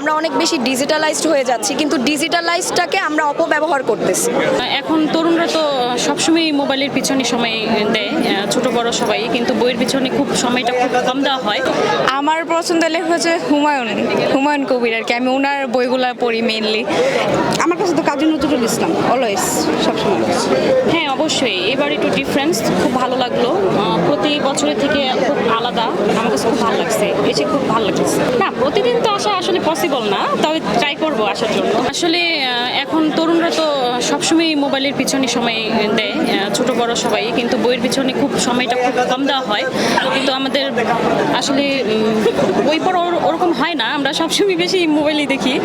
আমরা অনেক বেশি ডিজিটালাইজড হয়ে যাচ্ছি কিন্তু ডিজিটালাইজডটাকে আমরা অপব্যবহার করতেছি। এখন তরুণরা তো সবসময় মোবাইলের পিছনে সময় দেয় ছোট বড় সবাই কিন্তু বইয়ের পিছনে খুব সময়টা খুব কম দেওয়া হয়। আমার পছন্দের লেখক হচ্ছে হুমায়ুন হুমায়ুন কবির আর কি। আমি ওনার বইগুলো পড়ি মেইনলি আমার কাছে তো কাজী নজরুল ইসলাম অলওয়েজ সবসময়। হ্যাঁ অবশ্যই। এবার একটু ডিফারেন্স খুব ভালো লাগল। প্রতি বছরের থেকে খুব আলাদা। আমার কাছে খুব ভালো লাগছে। এসে খুব ভালো লাগছে। না, প্রতিদিন তো আসা আসলে পসিবল না, তবে ট্রাই করব আসার জন্য। আসলে এখন তরুণরা তো সবসময় মোবাইলের পিছনে সময় দেয় ছোট বড় সবাই, কিন্তু বইয়ের পিছনে খুব সময়টা খুব কম দেওয়া হয়। কিন্তু আমাদের আসলে বই পড়া ওর- ওরকম হয় না। আমরা সবসময় বেশি মোবাইলই দেখি।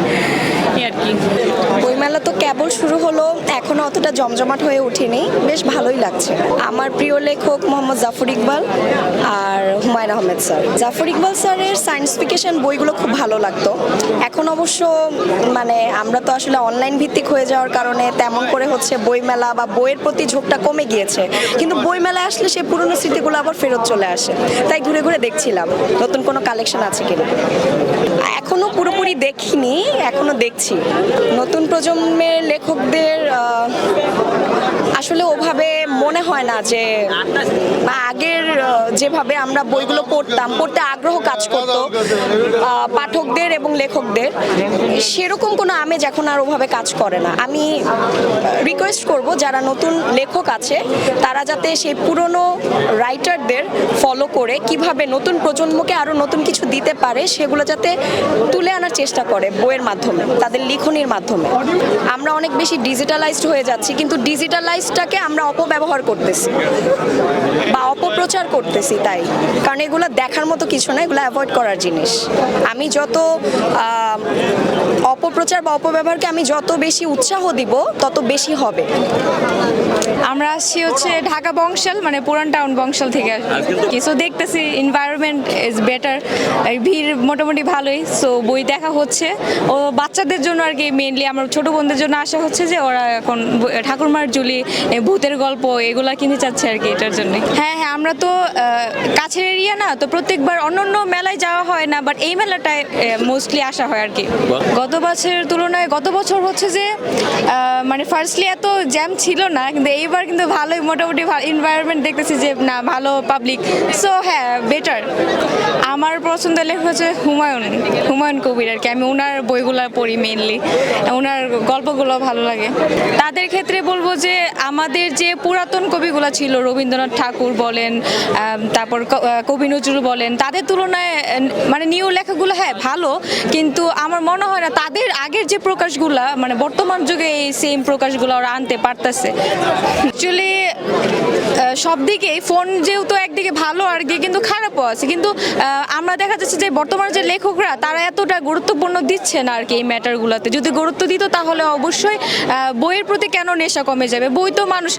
বইমেলা তো কেবল শুরু হলো, এখনও অতটা জমজমাট হয়ে ওঠেনি বেশ ভালোই লাগছে। আমার প্রিয় লেখক মোহাম্মদ জাফর ইকবাল আর হুমায়ুন আহমেদ স্যার। জাফর ইকবাল স্যারের সায়েন্স ফিকশন বইগুলো খুব ভালো লাগতো। এখন অবশ্য মানে আমরা তো আসলে অনলাইন ভিত্তিক হয়ে যাওয়ার কারণে তেমন করে হচ্ছে বইমেলা বা বইয়ের প্রতি ঝোঁকটা কমে গিয়েছে। কিন্তু বইমেলায় আসলে সেই পুরনো স্মৃতিগুলো আবার ফেরত চলে আসে। তাই ঘুরে ঘুরে দেখছিলাম। নতুন কোনো কালেকশন আছে কিনা? এখনও পুরোপুরি দেখিনি, এখনও দেখছি। নতুন প্রজন্মের লেখকদের আসলে ওভাবে মনে হয় না যে, বা আগের যেভাবে আমরা বইগুলো পড়তাম, পড়তে আগ্রহ কাজ করতো পাঠকদের এবং লেখকদের। সেরকম কোনো আমেজ এখন আর ওভাবে কাজ করে না। আমি রিকোয়েস্ট করব, যারা নতুন লেখক আছে, তারা যাতে সেই পুরনো রাইটারদের ফলো করে, কীভাবে নতুন প্রজন্মকে আরও নতুন কিছু দিতে পারে, সেগুলো যাতে তুলে আনার চেষ্টা করে বইয়ের মাধ্যমে তাদের লিখনির মাধ্যমে। আমরা অনেক বেশি ডিজিটালাইজড হয়ে যাচ্ছি কিন্তু ডিজিটালাইজডটাকে আমরা অপব্যবহার করতেছি বা অপপ্রচার করতেছি তাই। কারণ এগুলো দেখার মতো কিছু না এগুলো অ্যাভয়েড করার জিনিস। আমি যত অপপ্রচার বা অপব্যবহারকে আমি যত বেশি উৎসাহ দিব তত বেশি হবে। আমরা আসছি হচ্ছে ঢাকা বংশাল মানে পুরান টাউন বংশাল থেকে কিছু দেখতেছি এনভায়রনমেন্ট ইজ বেটার ভিড় মোটামুটি ভালোই সো বই দেখা হচ্ছে। ও বাচ্চাদের জন্য আর কি মেনলি আমার ছোট বোনদের জন্য আসা হচ্ছে যে ওরা এখন ঠাকুরমার জুলি ভূতের গল্প এগুলা কিনতে চাচ্ছে আর কি এটার জন্য। হ্যাঁ হ্যাঁ আমরা তো কাছের এরিয়া না তো প্রত্যেকবার অন্য অন্য মেলায় যাওয়া হয় না বাট এই মেলাটায় মোস্টলি আসা হয় আর কি। গত বছরের তুলনায় গত বছর হচ্ছে যে মানে ফার্স্টলি এত জ্যাম ছিল না কিন্তু এইবার কিন্তু ভালোই মোটামুটি এনভায়রনমেন্ট দেখতেছি যে না ভালো পাবলিক সো হ্যাঁ বেটার আমার পছন্দের লেখক হচ্ছে হুমায়ুন। হুমায়ুন কবির আর কি। আমি ওনার বইগুলো পড়ি মেনলি ওনার গল্পগুলো ভালো লাগে। তাদের ক্ষেত্রে বলব যে আমাদের যে পুরাতন কবিগুলো ছিল, রবীন্দ্রনাথ ঠাকুর বলেন তারপর কবি নজরুল বলেন, তাদের তুলনায় মানে নিউ লেখাগুলো হ্যাঁ ভালো। কিন্তু আমার মনে হয় না, তাদের আগের যে প্রকাশগুলা মানে বর্তমান যুগে এই সেম প্রকাশগুলো ওরা আনতে পারতেছে। অ্যাকচুয়ালি সব দিকে, ফোন যেহেতু একদিকে ভালো আর কি কিন্তু খারাপও আছে। কিন্তু আমরা দেখা যাচ্ছে যে বর্তমানে যে লেখকরা, তারা এতটা গুরুত্বপূর্ণ দিচ্ছে না আর কি এই ম্যাটারগুলোতে। যদি গুরুত্ব দিত তাহলে অবশ্যই বইয়ের প্রতি কেন নেশা কমে যাবে? বই তো মানুষ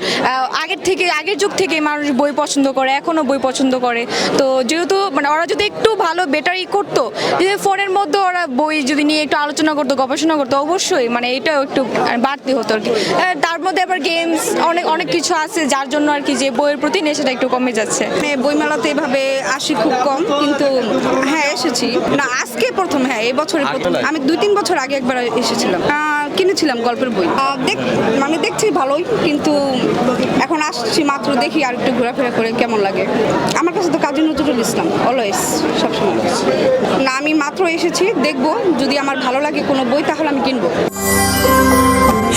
আগের থেকে, আগের যুগ থেকে মানুষ বই পছন্দ করে, এখনও বই পছন্দ করে। তো যেহেতু মানে ওরা যদি একটু ভালো বেটারই করতো যদি ফোনের মধ্যে ওরা বই যদি নিয়ে একটু আলোচনা করতো, গবেষণা করতো, অবশ্যই মানে এটাও একটু বাড়তি হতো আর কি। তার মধ্যে আবার গেমস অনেক অনেক কিছু আছে, যার জন্য আর কি যে বইয়ের প্রতি নেশাটা একটু কমে যাচ্ছে। মানে বইমেলাতে এভাবে আসি খুব কম কিন্তু হ্যাঁ এসেছি। না আজকে প্রথম হ্যাঁ এই বছরে প্রথম। আমি দুই তিন বছর আগে একবার এসেছিলাম। কিনেছিলাম গল্পের বই। দেখ মানে দেখছি ভালোই কিন্তু এখন আসছি মাত্র দেখি আর একটু ঘোরাফেরা করে কেমন লাগে। আমার কাছে তো কাজী নজরুল ইসলাম অলওয়েজ সবসময়। না আমি মাত্র এসেছি দেখব। যদি আমার ভালো লাগে কোনো বই তাহলে আমি কিনবো।